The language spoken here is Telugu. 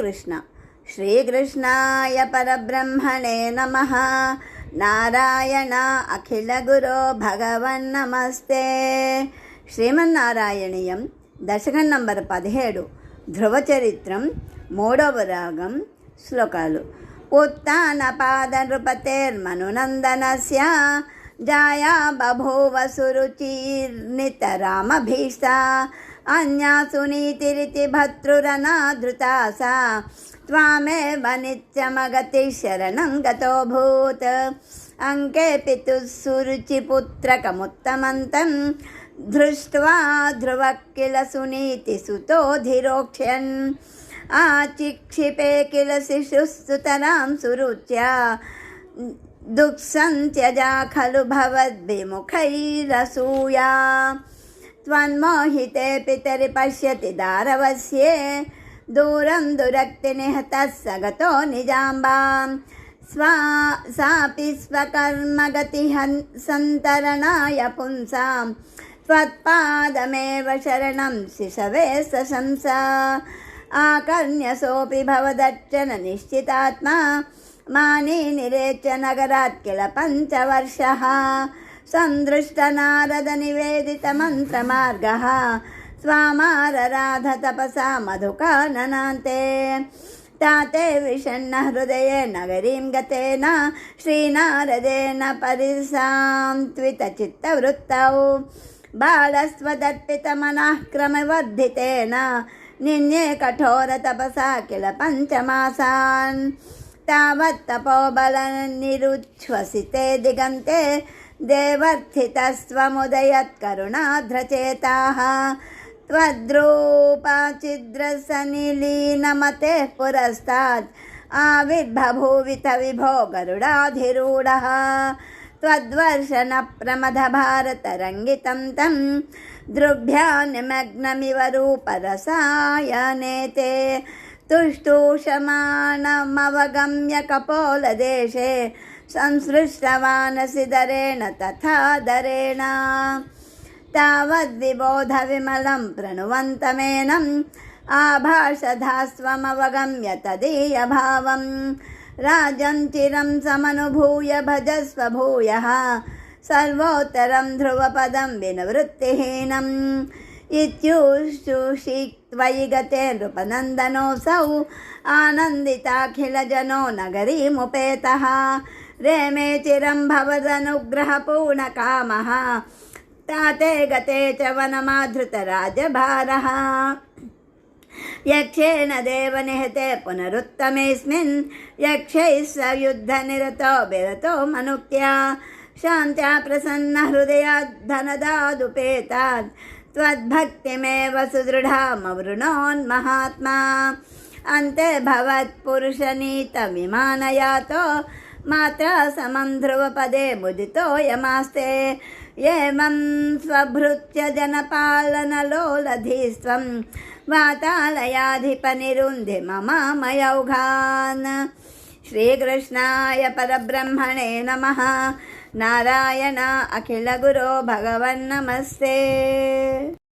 శ్రీకృష్ణ శ్రీకృష్ణాయ పరబ్రహ్మణే నమ. నారాయణ అఖిల గురో భగవన్ నమస్తే. శ్రీమన్నారాయణీయం దశకం నంబర్ పదిహేడు. ధ్రువచరిత్రం మూడవ రాగం శ్లోకాలు. ఉత్తానపాద నృపతేర్మనునందనస్య జాయా బభూవ సురుచిర్నితరామభీష్టా అన్యాసు నీతిరితి భర్తృరనాధృతా సా त्वामेव नित्यमगति शरणं गतोऽभूत् अङ्के पितुः सुरुचिपुत्रकमुत्तमन्तं दृष्ट्वा ध्रुवः किल सुनीतिसुतोधिरोक्ष्यन् आचिक्षिपे किल शिशुस्तुतरां सुरुच्या दुःसन्त्यजा खलु भवद्विमुखैरसूया त्वन्मोहिते पितरि पश्यति दारवस्ये दूरं दुरक्तिनिहतः स गतो निजाम्बां स्वा सापि स्वकर्मगतिहन् सन्तरणाय पुंसां त्वत्पादमेव शरणं शिशवे सशंसा आकर्ण्यसोऽपि भवदर्चन निश्चितात्मा मानी निरेच्य नगरात् किल पञ्चवर्षः सन्दृष्टनारदनिवेदितमन्त्रमार्गः स्वामारराध तपसा मधुकाननान्ते ताते विषण्ण हृदये नगरीं गतेन श्रीनारदेन परिसान्त्वितचित्तवृत्तौ बालस्वदर्पितमनः क्रमवर्धितेन निन्ये कठोरतपसा किल पञ्चमासान् तावत् तपोबलनिरुच्छ्वसिते दिगन्ते देवर्थितस्त्वमुदयत्करुणाध्रचेताः त्वद्रूपाचिद्रसनिलीनमतेः पुरस्तात् आविर्बभूवित विभो गरुडाधिरूढः त्वद्वर्षणप्रमथभारतरङ्गितं तं दृग्भ्या निमग्नमिव रूपरसायनेते तुष्टूषमाणमवगम्य कपोलदेशे संसृष्टवानसिदरेण तथा दरेण तावद्विबोधविमलं प्रणुवन्तमेनम् आभाषधास्त्वमवगम्य तदीयभावं राजं चिरं समनुभूय भजस्व भूयः सर्वोत्तरं ध्रुवपदं विनिवृत्तिहीनम् इत्युषुषि त्वयि गते नृपनन्दनोऽसौ आनन्दिताखिलजनो नगरीमुपेतः रेमे चिरं भवदनुग्रहपूर्णकामः। ताते गते च वनमाधृतराजभारः। यक्षेण देवनिहते पुनरुत्तमेऽस्मिन्, यक्षैः स युद्धनिरतो विरतो मनुक्त्या। शान्त्या प्रसन्नहृदयाद्धनदादुपेतात् त्वद्भक्तिमेव सुदृढामवृणोन्महात्मा अन्ते भवत्पुरुषनीतविमानयातो मात्रा समं ध्रुवपदे मुदितो यमास्ते एवं स्वभृत्य जनपालनलोलधीस्त्वं वातालयाधिपनिरुन्धि ममामयौघान् श्रीकृष्णाय परब्रह्मणे नमः నారాయణ అఖిల గురో భగవన్ నమస్తే.